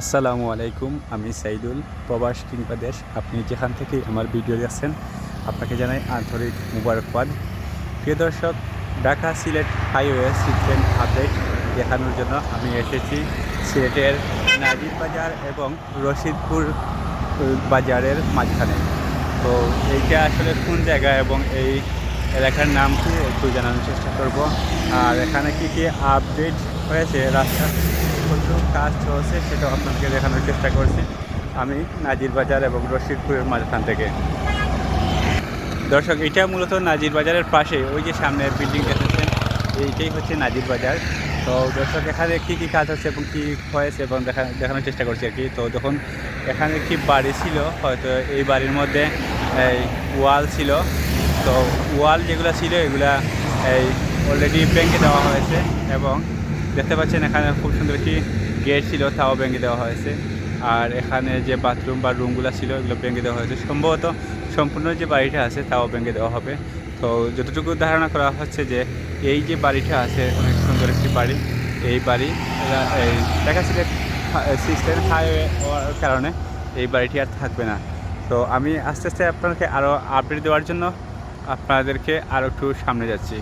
আসসালামু আলাইকুম, আমি সাইদুল, প্রবাস কিংবা দেশ আপনি যেখান থেকে আমার ভিডিও দেখছেন, আপনাকে জানাই আন্তরিক মুবারকবাদ। প্রিয় দর্শক, Dhaka Sylhet highway system update দেখানোর জন্য আমি এসেছি সিলেটের নাজির বাজার এবং রশিদপুর বাজারের মাঝখানে। তো এইটা আসলে কোন জায়গা এবং এই এলাকার নাম কি একটু জানানোর চেষ্টা করব। আর এখানে কি কি আপডেট হয়েছে রাস্তা কত কাজ চলছে সেটাও আপনাদেরকে দেখানোর চেষ্টা করছি। আমি নাজির বাজার এবং রশিদপুরের মাঝখান থেকে। দর্শক, এটা মূলত নাজির বাজারের পাশে, ওই যে সামনে বিল্ডিং দেখেছেন এইটাই হচ্ছে নাজির বাজার। তো দর্শক, এখানে কী কী কাজ হচ্ছে এবং কী হয়েছে এবং দেখা, দেখানোর চেষ্টা করছি আর কি। তো যখন এখানে একটি বাড়ি ছিল, হয়তো এই বাড়ির মধ্যে, এই ওয়াল ছিল। তো ওয়াল যেগুলো ছিল, এগুলা, এই অলরেডি ব্যাংকে দেওয়া হয়েছে এবং দেখতে পাচ্ছেন এখানে খুব সুন্দর একটি গেট ছিল, তাও ভেঙে দেওয়া হয়েছে। আর এখানে যে বাথরুম বা রুমগুলো ছিল, এগুলো ভেঙে দেওয়া হয়েছে। সম্ভবত সম্পূর্ণ যে বাড়িটা আছে, তাও ভেঙে দেওয়া হবে। তো যতটুকু ধারণা করা হচ্ছে যে, এই যে বাড়িটা আছে, অনেক সুন্দর একটি বাড়ি। এই বাড়ি, এই দেখা সিলেট সিস্টেম হাইওয়ে হওয়ার কারণে এই বাড়িটি আর থাকবে না। তো আমি আস্তে আস্তে আপনাকে আরও আপডেট দেওয়ার জন্য আপনাদেরকে আরও একটু সামনে যাচ্ছি।